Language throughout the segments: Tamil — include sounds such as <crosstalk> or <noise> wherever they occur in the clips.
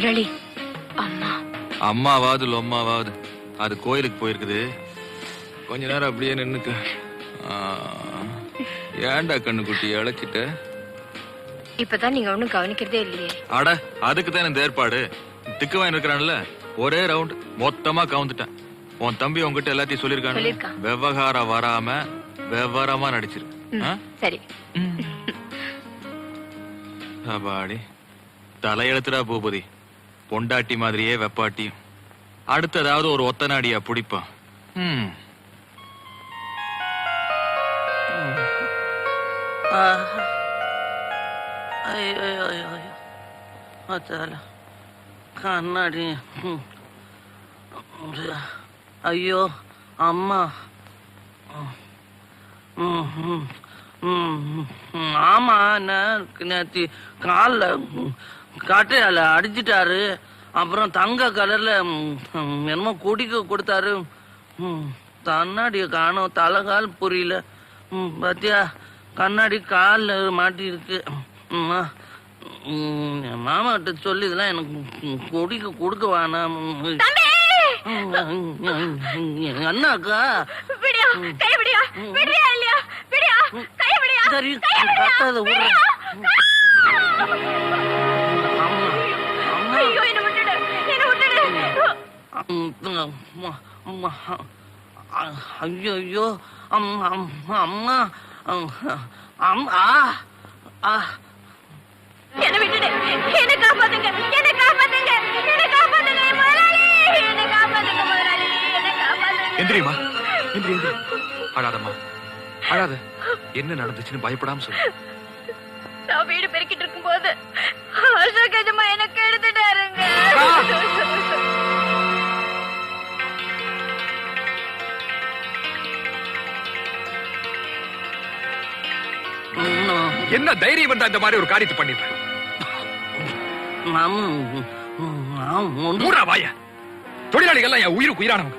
முதலாளி அம்மா. அம்மாவாவது லொம்மாவாவது அது கோயிலுக்கு போயிருக்குது. கொஞ்ச நேரம் அப்படியே நின்னுக்க ஆ, ஏன்டா கண்ணுக்குட்டி இழைச்சிட்ட இப்பதான் நீங்க ஒண்ணும் கவனிக்கிறதே இல்லையே. அட அதுக்கு தான் இந்த ஏற்பாடு. திக்குவான் இருக்கிறான்ல. ஒரே ரவுண்ட் மொத்தமா கவுந்துட்டேன். உன் தம்பி உன்கிட்ட எல்லாத்தையும் சொல்லியிருக்கான். விவகாரம் வராம விவரமா நடிச்சிரு? சரி. அப்பாடி. தலையெழுத்துடா பூபதி. பொண்டாட்டி மாதிரியே வெப்பாட்டியும். அடுத்ததாவது ஒரு ஒத்தநாடியா பிடிப்பான். கண்ணாடி. ஐயோ அம்மா. ஆமா என்ன நேத்து? காலில் கட்டையால அடிச்சிட்டாரு அப்புறம் தங்க கலர்ல என்னமோ குடிக்க கொடுத்தாரு. கண்ணாடியை காணோம். தலைகால் புரியல. பாத்தியா? கண்ணாடி காலில் மாட்டி இருக்கு ம், ஆ. ம், என் மாமா கிட்ட சொல்லி இதெல்லாம் எனக்கு குடிக்க கொடுக்க வேணாம். அண்ணாக்கா. சரி கத்தாத ஐயோ ஐயோ அம்மா அம்மா அம்மா அம்மா ஆ என்ன விட்டுடு. என்ன காப்பாத்துங்க. என்ன காப்பாத்துங்க. என்ன காப்பாத்துங்க என் முதலாளி. என்ன காப்பாத்துங்க முதலாளி. என்ன காப்பாத்துங்க. எந்திரிமா எந்திரி எந்திரி. அழாதம்மா. அழாத. என்ன நடந்துச்சுன்னு பயப்படாம சொல்லு. நான் வீடு பெருக்கிட்டு இருக்கும்போது அசோக் எஜமா எனக்கு எடுத்துட்டாருங்க என்ன தைரியம் வந்தா இந்த மாதிரி ஒரு காரியத்தை ஒன்று மூடா வாய. தொழிலாளிகள் என் உயிருக்கு உயிரானவங்க.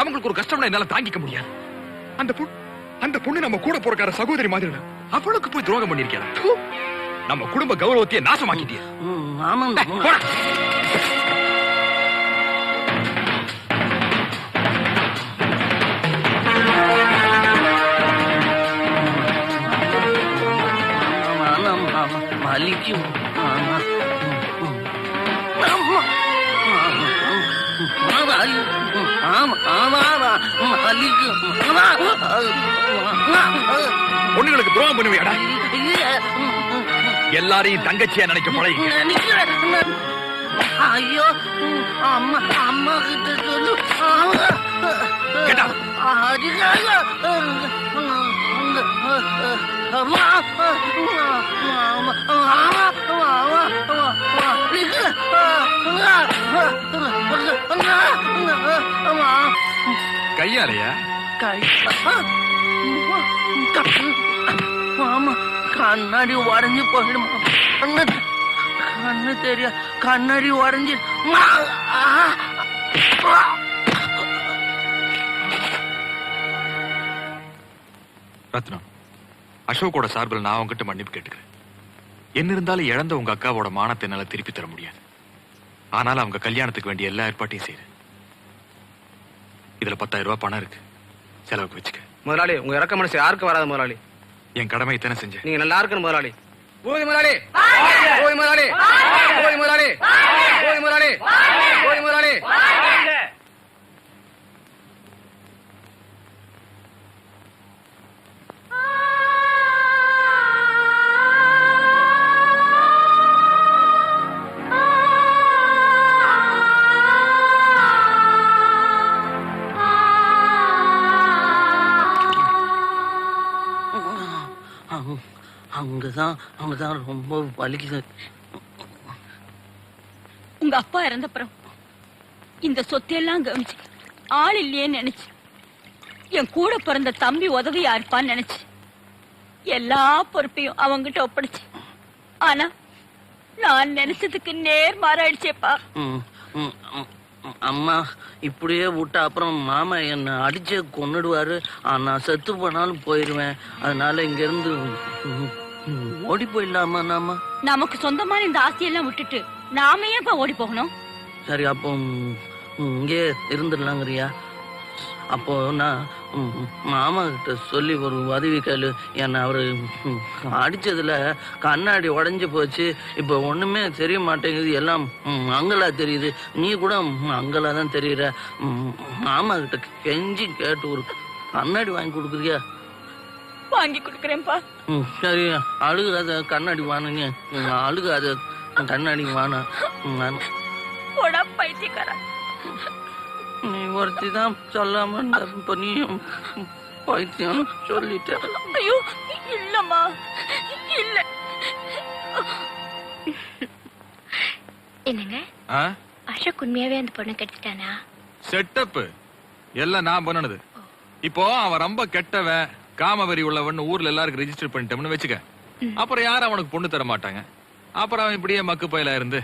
அவங்களுக்கு ஒரு கஷ்டம்னா என்னால தாங்கிக்க முடியாது. அந்த பொண்ணு அந்த பொண்ணு நம்ம கூட பிறக்கார சகோதரி மாதிரி. அவளுக்கு போய் துரோகம் பண்ணிருக்கியா? நம்ம குடும்ப கௌரவத்தையே நாசமாக்கிட்டியா? மாமா வலிக்கும் ஆமா பொண்ணுங்களுக்கு துரோகம் பண்ணுவியாடா எல்லாரையும் தங்கச்சியா நினைக்க பழகி ஐயோ அம்மா அம்மா கிட்ட சொல்லு கேட்டா கையாலையா? ஆமா கண்ணாடி உடஞ்சு போயிடுமா கண்ணு கண்ணு தெரியா கண்ணாடி உடஞ்சி ரத்னம் அசோக்கோட சார்பில் நான் உங்ககிட்ட மன்னிப்பு கேட்டுக்கிறேன். என்ன இருந்தாலும் இழந்த உங்க அக்காவோட மானத்தை என்னால திருப்பி தர முடியாது. ஆனால் அவங்க கல்யாணத்துக்கு வேண்டிய எல்லா ஏற்பாட்டையும் செய்யுது இதுல பத்தாயிரம் ரூபாய் பணம் இருக்கு. செலவுக்கு வச்சுக்க. முதலாளி உங்க இறக்க மனசு யாருக்கு வராது முதலாளி? என் கடமை இத்தனை செஞ்சேன் நீங்க நல்லா இருக்கணும் முதலாளி. போதி முதலாளி. போதி முதலாளி. போதி முதலாளி. போதி முதலாளி. போதி முதலாளி. அங்கதான் அங்கதான் ரொம்ப வலிக்குது. உங்க அப்பா இறந்தப்புறம் இந்த சொத்தையெல்லாம் கவனிச்சு ஆள் இல்லையேன்னு நினைச்சு என் கூட பிறந்த தம்பி உதவியா இருப்பான்னு நினைச்சு எல்லா பொறுப்பையும் அவங்கிட்ட ஒப்படைச்சு. ஆனா நான் நினைச்சதுக்கு நேர் மாறாயிடுச்சேப்பா. அம்மா இப்படியே விட்டா அப்புறம் மாமா என்னை அடிச்சே கொன்னுடுவாரு. நான் செத்து போனாலும் போயிடுவேன் அதனால இங்க இருந்து ஓடி போயிடலாமா நாம? நமக்கு சொந்தமான இந்த ஆசையெல்லாம் விட்டுட்டு நாம ஏன்பா ஓடி போகணும்? சரி அப்போ இங்கே இருந்துடலாங்கிறியா? அப்போ நான் மாமா கிட்ட சொல்லி ஒரு உதவி கேளு. என்னை அவரு அடிச்சதுல கண்ணாடி உடைஞ்சு போச்சு. இப்போ ஒண்ணுமே தெரிய மாட்டேங்குது. எல்லாம் அங்கலா தெரியுது. நீ கூட அங்கலா தான் தெரியுற. மாமா கிட்ட கெஞ்சி கேட்டு ஒரு கண்ணாடி வாங்கி கொடுக்குறியா? வாங்கி கொடுக்கறேன்ப்பா. ம், சரி அழுகாத கண்ணாடி வாணுங்க அழுகாத கண்ணாடி வாண. போடா பைத்தியக்காரா. நீ ஒருத்தி தான் சொல்லாம இருந்தா இப்ப நீயும் பைத்தியம் சொல்லிட்ட. ஐயோ இல்லம்மா. இல்ல. என்னங்க? ஆ? அசோக் உண்மையாவே அந்த பொண்ணை கெடுத்துட்டானா? செட்டப் எல்லாம் நான் பண்ணனது. இப்போ அவன் ரொம்ப கெட்டவன். காமவெறி உள்ளவன் ஊர்ல எல்லாருக்கும் ரெஜிஸ்டர் பண்ணிட்டோம்னு வச்சுக்க. அப்புறம் யாரும் அவனுக்கு பொண்ணு தர மாட்டாங்க. அப்புறம் அவன் இப்படியே மக்கு பயில இருந்து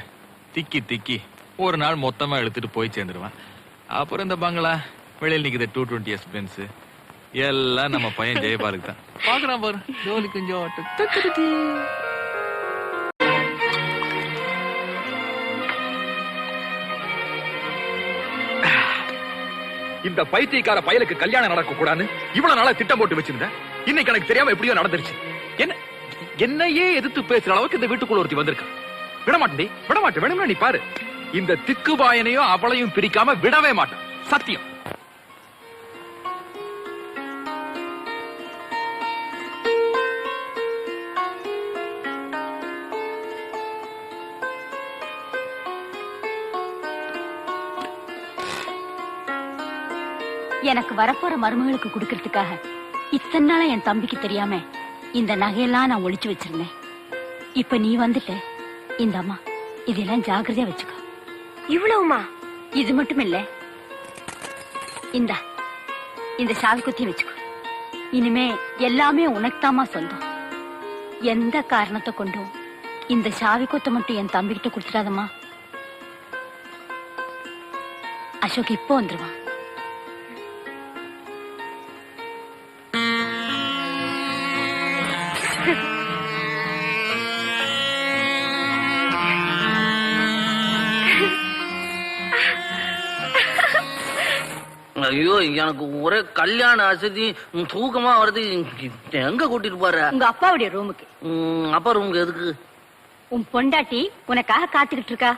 திக்கி திக்கி ஒரு நாள் மொத்தமா எடுத்துட்டு போய் சேர்ந்துருவான். அப்புறம் இந்த பங்களா வெளியில் நிக்குது டூ டுவெண்ட்டி எஸ் பென்ஸ் எல்லாம் நம்ம பையன் ஜெயபாலுக்கு தான். பாக்குறான் பாரு ஜோலி கொஞ்சம் இந்த பைத்தியக்கார பயலுக்கு கல்யாணம் நடக்க கூடாதுன்னு இவ்வளவு நாளா திட்டம் போட்டு வச்சிருந்தேன். இன்னைக்கு எனக்கு தெரியாம எப்படியோ நடந்துருச்சு. என்ன என்னையே எதிர்த்து பேசுற அளவுக்கு இந்த வீட்டுக்குள்ள ஒருத்தி வந்திருக்கா. விடமாட்டேன் விடமாட்டேன். விட வேணும்னா நீ பாரு. இந்த திக்குபாயனையும் அவளையும் பிரிக்காம விடவே மாட்டேன். சத்தியம். எனக்கு வரப்போற மருமகளுக்கு கொடுக்கறதுக்காக இத்தனை நாளா என் தம்பிக்கு தெரியாம இந்த நகையெல்லாம் நான் ஒளிச்சு வச்சிருந்தேன். இப்ப நீ வந்துட்ட. இந்த அம்மா இதெல்லாம் ஜாக்கிரதையா வச்சுக்கோ. இவ்வளவுமா? இது மட்டும் இல்ல. இந்த இந்த சாவி குத்தியும் வச்சுக்கோ. இனிமே எல்லாமே உனக்குதாம்மா சொந்தம். எந்த காரணத்தை கொண்டும் இந்த சாவி கொத்தை மட்டும் என் தம்பிகிட்ட கொடுத்துடாதம்மா. அசோக் இப்போ வந்துருவான். ஐயோ எனக்கு ஒரே கல்யாண அசதி தூக்கமா வருது. எங்க கூட்டிட்டு போற? உங்க அப்பாவுடைய ரூமுக்கு அப்பா ரூமுக்கு எதுக்கு? உன் பொண்டாட்டி உனக்காக காத்துக்கிட்டு இருக்கா?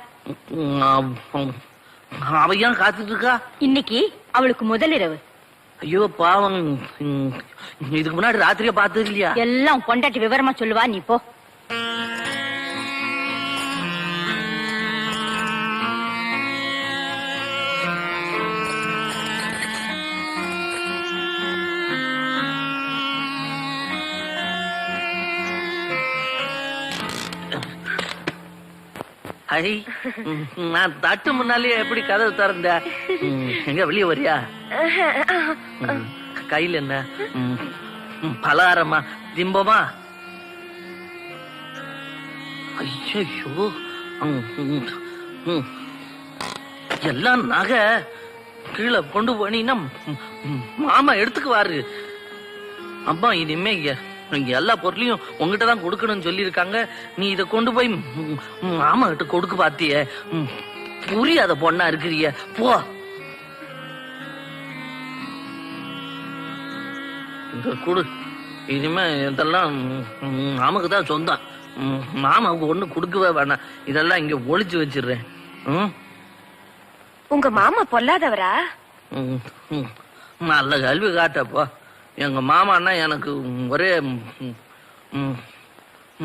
அவ ஏன் காத்துட்டு இருக்கா? இன்னைக்கு அவளுக்கு முதல் இரவு. ஐயோ பாவம். இதுக்கு முன்னாடி ராத்திரியே பார்த்தது இல்லையா? எல்லாம் பொண்டாட்டி விவரமா சொல்லுவா நீ போ. தாய் நான் தட்டு முன்னாலே எப்படி கதவு திறந்த? எங்க வெளியே வரியா? கையில என்ன? ம், பலகாரமா? திம்பமா? ஐயோ எல்லாம் நகை கீழே கொண்டு போனீங்கன்னா மாமா எடுத்துக்குவாரு. அம்மா இனிமே இங்க- எல்லா பொருளையும் உங்ககிட்ட தான் கொடுக்கணும்னு சொல்லியிருக்காங்க. நீ இதை கொண்டு போய் மாமா கிட்ட கொடுக்க பாத்திய. ம், புரியாத பொண்ணா இருக்கிறிய. போ. கொடு. இனிமே இதெல்லாம் ம், மாமாக்கு தான் சொந்தம். மாமாவுக்கு ஒண்ணு கொடுக்கவே வேணாம். இதெல்லாம் இங்க ஒளிச்சு வச்சிடுறேன். உங்க மாமா பொல்லாதவரா. நல்ல கல்வி காட்டப்போ எங்க மாமான்னா எனக்கு ஒரே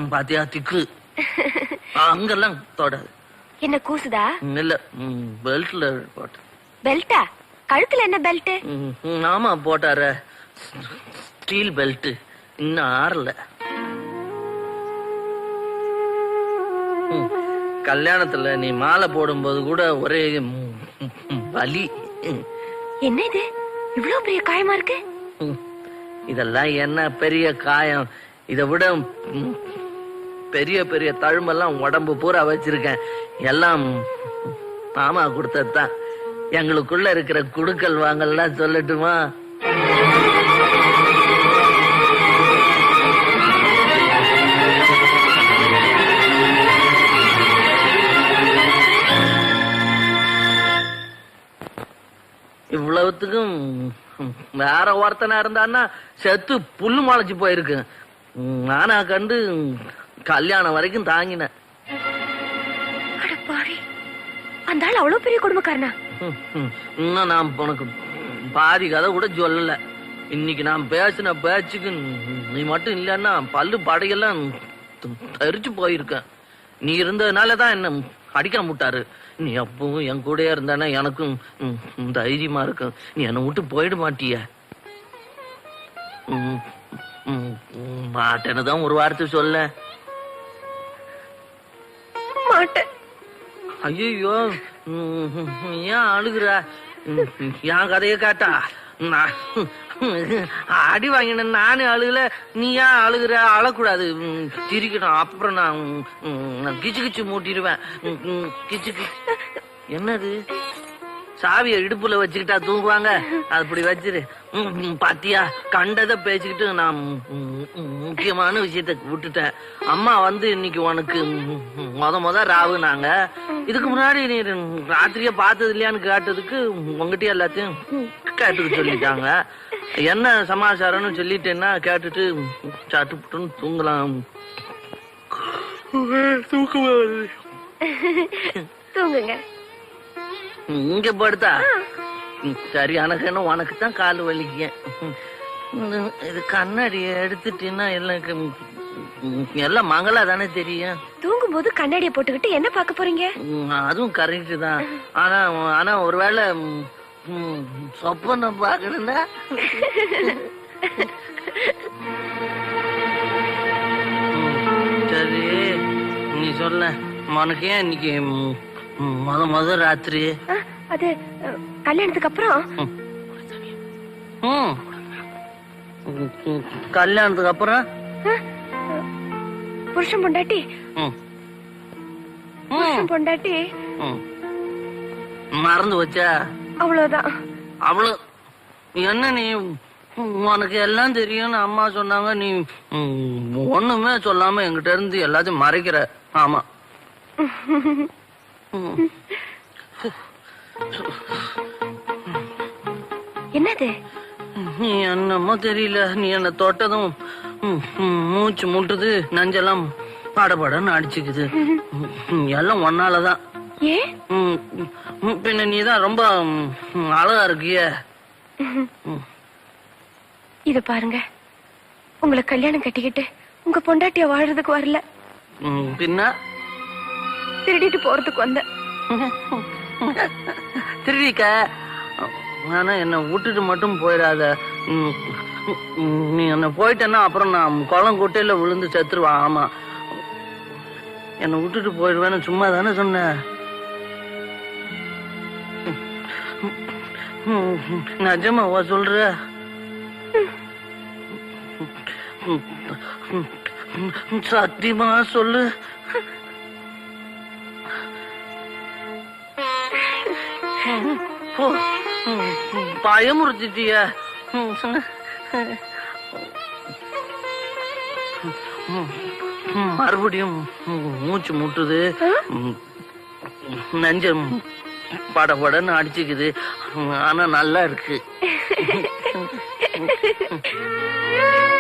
பாத்தியா திக்கு. <laughs> அங்கெல்லாம் தொடாது. என்ன கூசுதா? இல்ல பெல்ட்ல போட்ட பெல்ட்டா கழுத்துல என்ன பெல்ட் ஆமா போட்டார. ஸ்டீல் பெல்ட் இன்னும் ஆறல. கல்யாணத்துல நீ மாலை போடும்போது கூட ஒரே வலி ம். என்ன இது? இவ்வளவு பெரிய காயமா இருக்கு. இதெல்லாம் என்ன பெரிய காயம்? இதை விட பெரிய பெரிய தழும்பெல்லாம் உடம்பு பூரா வச்சிருக்கேன். எல்லாம் மாமா கொடுத்ததுதான். எங்களுக்குள்ள இருக்கிற குடுக்கல் வாங்கல்லாம் சொல்லட்டுமா? இவ்வளவுத்துக்கும் ம், வேற ஒருத்தனா இருந்தான்னா செத்து புல்லு முளைச்சு போயிருக்கு. நானா கண்டு கல்யாணம் வரைக்கும் தாங்கினேன். பாவி. அந்த ஆள் அவ்வளவு பெரிய குடும்பக்காரனா. இன்னும் நான் உனக்கு பாதி கதை கூட சொல்லல. இன்னைக்கு நான் பேசின பேச்சுக்கு நீ மட்டும் இல்லைன்னா பல்லு படையெல்லாம் தரிச்சு போயிருக்கேன். நீ இருந்ததுனால தான் என்ன அடிக்க முட்டாரு நீ அப்பவும் என் கூடயே இருந்தானே? எனக்கும் தைரியமா இருக்கும் நீ என்னை விட்டு போயிட மாட்டிய. மாட்டேன்னு தான் ஒரு வார்த்தை சொல்ல. மாட்டேன். ஐயோ ஏன் அழுகுற? என் கதையை கேட்டா? நான் <laughs> அடி வாங்கின நானே அழுகல நீ ஏன் அழுகுற? அழக்கூடாது. ம், சிரிக்கணும். அப்புறம் நான் நான் கிச்சு கிச்சு மூட்டிடுவேன். கிச்சு கிச்சு. என்னது? சாவியை இடுப்புல வச்சுக்கிட்டா தூங்குவாங்க? அப்படி வச்சிரு. பாத்தியா? கண்டதை பேசிக்கிட்டு நான் முக்கியமான விஷயத்த விட்டுட்டேன் அம்மா வந்து இன்னைக்கு உனக்கு மொத மொத ராவுனாங்க. இதுக்கு முன்னாடி நீ ராத்திரியே பார்த்தது இல்லையான்னு கேட்டதுக்கு உங்ககிட்ட எல்லாத்தையும் கேட்டுக்க சொல்லிட்டாங்க. என்ன சமாச்சாரம்னு சொல்லிட்டேன்னா கேட்டுட்டு சாப்பிட்டுன்னு தூங்கலாம். தூக்கம் வருது. தூங்குங்க. இங்க படுத்தா? சரி எனக்கு என்ன உனக்கு தான் கால் வலிக்க இது கண்ணாடி எடுத்துட்டீங்கன்னா எல்லாம் எல்லாம் மங்களா தானே தெரியும். தூங்கும் போது கண்ணாடியை போட்டுக்கிட்டு என்ன பார்க்க போறீங்க? அதுவும் கரெக்ட் தான் ஆனா ஆனா ஒருவேளை பார்க்கணும்னா ம், சரி நீ சொல்ல. உனக்கு ஏன் இன்னைக்கு முத முத ராத்திரி? அது கல்யாணத்துக்கு அப்புறம். கல்யாணத்துக்கு அப்புறம்? புருஷன் பொண்டாட்டி. புருஷன் பொண்டாட்டி. ம். மறந்து வச்சா அவ்வளவுதான். அவ்வளவு. என்ன நீ உனக்கு எல்லாம் தெரியும்னு அம்மா சொன்னாங்க. நீ ஒண்ணுமே சொல்லாம என்கிட்ட இருந்து எல்லாத்தையும் மறைக்கிற. ஆமா. என்னது? நீ என்னமோ தெரியல. நீ என்ன தொட்டதும் மூச்சு முட்டுது நஞ்செல்லாம் படபடன்னு அடிச்சுக்குது. <laughs> எல்லாம் ஒன்னாலதான் பின்ன நீ தான் ரொம்ப அழகா இருக்கியே. இத பாருங்க. உங்களை கல்யாணம் கட்டிக்கிட்டு உங்க பொண்டாட்டிய வாழ்றதுக்கு வரல. பின்ன? திருடிட்டு போறதுக்கு வந்தேன் திருடிக்க ஆனா என்னை விட்டுட்டு மட்டும் போயிடாத. நீ என்ன போயிட்டேன்னா அப்புறம் நான் குளம் குட்டையில விழுந்து செத்துருவான். ஆமா. என்னை விட்டுட்டு போயிடுவேன்னு சும்மா தானே சொன்ன நிஜமாவா சொல்ற. சத்தியமா சொல்லு. பயமுறுத்திட்டிய. மறுபடியும் மூச்சு முட்டுது. நெஞ்சம் படபடன்னு அடிச்சுக்குது. ஆனா நல்லா இருக்கு. <laughs>